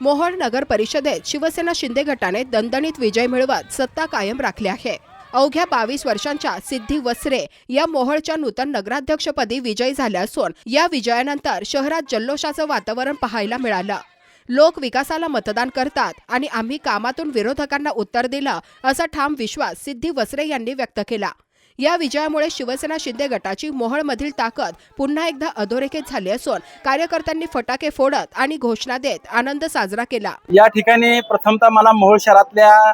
मोहोळ नगर परिषदेत शिवसेना शिंदे गटाने दणदणीत विजय मिळवत सत्ता कायम राखली आहे. अवघ्या बावीस वर्षांच्या सिद्धी वसरे या मोहोळच्या नूतन नगराध्यक्षपदी विजयी झाल्या असून या विजयानंतर शहरात जल्लोषाचं वातावरण पाहायला मिळालं. लोक विकासाला मतदान करतात आणि आम्ही कामातून विरोधकांना उत्तर दिलं असा ठाम विश्वास सिद्धी वसरे यांनी व्यक्त केला. या विजयामुळे शिवसेना शिंदे गटाची मोहळमधील ताकद पुन्हा एकदा अधोरेखित झाली असून कार्यकर्त्यांनी फटाके फोडत आणि घोषणा देत आनंद साजरा केला. या ठिकाणी प्रथमतः मला मोहोळ शहरातल्या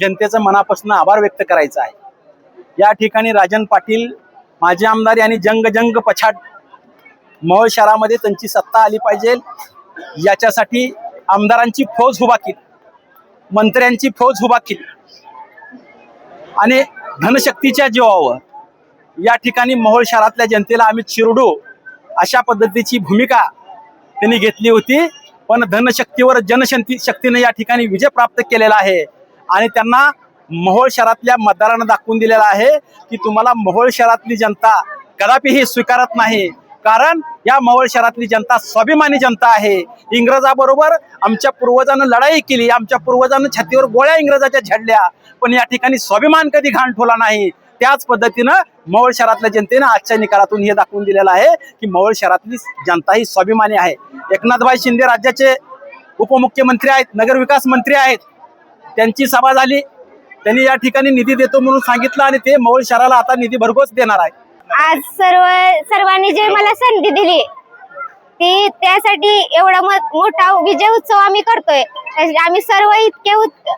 जनतेचं मनापासून आभार व्यक्त करायचा आहे. या ठिकाणी राजन पाटील माजी आमदार यांनी जंग जंग पछाड मोहोळ शहरामध्ये त्यांची सत्ता आली पाहिजे. याच्यासाठी आमदारांची फौज उभा केली. मंत्र्यांची फौज उभा केली. आणि धनशक्तीच्या जीवावर या ठिकाणी मोहोळ शहरातल्या जनतेला आम्ही चिरडू अशा पद्धतीची भूमिका त्यांनी घेतली होती. पण धनशक्तीवर जनशक्ती शक्तीने या ठिकाणी विजय प्राप्त केलेला आहे. आणि त्यांना मोहोळ शहरातल्या मतदारांना दाखवून दिलेला आहे की तुम्हाला मोहोळ शहरातली जनता कदापिही स्वीकारत नाही. कारण या मोहोळ शहरातली जनता स्वाभिमानी जनता आहे. इंग्रजाबरोबर आमच्या पूर्वजानं लढाई केली. आमच्या पूर्वजानं छातीवर गोळ्या इंग्रजाच्या झडल्या. पण या ठिकाणी स्वाभिमान कधी घाण ठेवला नाही. त्याच पद्धतीनं मवळ शहरातल्या जनतेनं आजच्या निकालातून हे दाखवून दिलेलं आहे की मवळ शहरातली जनता ही स्वाभिमानी आहे. एकनाथभाई शिंदे राज्याचे उपमुख्यमंत्री आहेत नगरविकास मंत्री आहेत. त्यांची सभा झाली. त्यांनी या ठिकाणी निधी देतो म्हणून सांगितलं आणि ते मौळ शहराला आता निधी भरघोस देणार आहे. आज सर्व सर्वांनी जे मला संधी दिली ती त्यासाठी एवढा मोठा विजय उत्सव आम्ही करतोय. आम्ही सर्व इतके उत-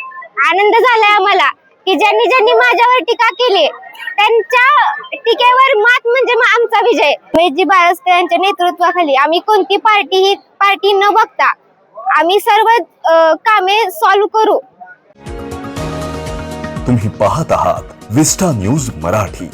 आनंद झालाय आम्हाला की ज्यांनी ज्यांनी माझ्यावर टीका केली त्यांच्या टीकेवर मात म्हणजे मग आमचा विजय. मेजी बाळस्कर यांच्या नेतृत्वाखाली आम्ही कोणती पार्टी ही पार्टी न बघता आम्ही सर्व कामे सॉल्व्ह करू. तुम्ही पाहत आहात विस्टा न्यूज मराठी.